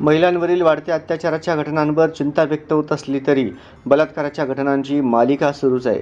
महिलांवरील वाढत्या अत्याचाराच्या घटनांवर चिंता व्यक्त होत असली तरी बलात्काराच्या घटनांची मालिका सुरूच आहे.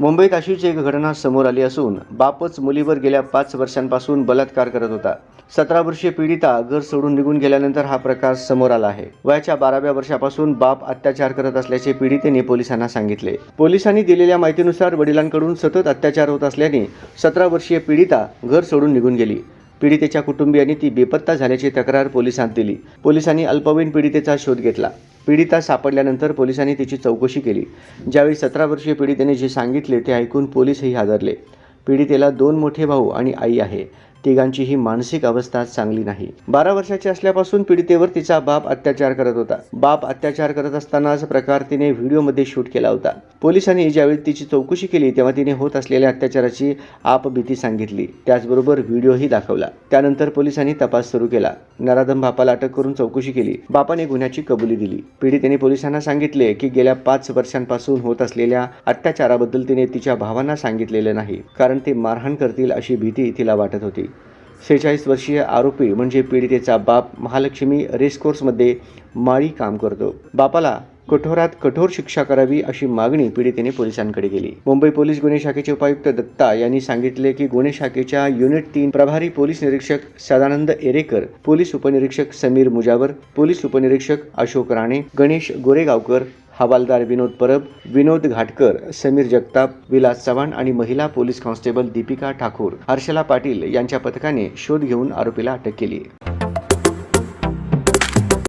मुंबईत अशीच एक घटना समोर आली असून बापच मुलीवर गेल्या पाच वर्षांपासून बलात्कार करत होता. सतरा वर्षीय पीडिता घर सोडून निघून गेल्यानंतर हा प्रकार समोर आला आहे. वयाच्या बाराव्या वर्षापासून बाप अत्याचार करत असल्याचे पीडितेने पोलिसांना सांगितले. पोलिसांनी दिलेल्या माहितीनुसार वडिलांकडून सतत अत्याचार होत असल्याने सतरा वर्षीय पीडिता घर सोडून निघून गेली. पीडितेच्या कुटुंबियांनी ती बेपत्ता झाल्याची तक्रार पोलिसांत दिली. पोलिसांनी अल्पवयीन पीडितेचा शोध घेतला. पीडिता सापडल्यानंतर पोलिसांनी तिची चौकशी केली. ज्यावेळी सतरा वर्षीय पीडितेने जे सांगितले ते ऐकून पोलीसही हादरले. पीडितेला दोन मोठे भाऊ आणि आई आहे. तिघांचीही मानसिक अवस्था चांगली नाही. बारा वर्षाची असल्यापासून पीडितेवर तिचा बाप अत्याचार करत होता. बाप अत्याचार करत असतानाच प्रकार तिने व्हिडिओमध्ये शूट केला होता. पोलिसांनी ज्यावेळी तिची चौकशी केली तेव्हा तिने होत असलेल्या अत्याचाराची आपभीती सांगितली. त्याचबरोबर व्हिडिओही दाखवला. त्यानंतर पोलिसांनी तपास सुरू केला. नराधम बापाला अटक करून चौकशी केली. बापाने गुन्ह्याची कबुली दिली. पीडितेने पोलिसांना सांगितले की गेल्या पाच वर्षांपासून होत असलेल्या अत्याचाराबद्दल तिने तिच्या भावांना सांगितलेले नाही कारण ते मारहाण करतील अशी भीती तिला वाटत होती. सेहेचाळीस वर्षीय आरोपी म्हणजे पीडितेचा बाप महालक्ष्मी रेसकोर्समध्ये माळी काम करतो. बापाला कठोरात कठोर शिक्षा करावी अशी मागणी पीडितेने पोलिसांकडे केली. मुंबई पोलीस गुन्हे शाखेचे उपायुक्त दत्ता यांनी सांगितले की गुन्हे शाखेच्या युनिट तीन प्रभारी पोलीस निरीक्षक सदानंद एरेकर पोलीस उपनिरीक्षक समीर मुजावर पोलीस उपनिरीक्षक अशोक राणे गणेश गोरेगावकर हवालदार विनोद परब विनोद घाटकर समीर जगताप विलास चव्हाण आणि महिला पोलीस कॉन्स्टेबल दीपिका ठाकूर हर्षला पाटील यांच्या पथकाने शोध घेऊन आरोपीला अटक केली.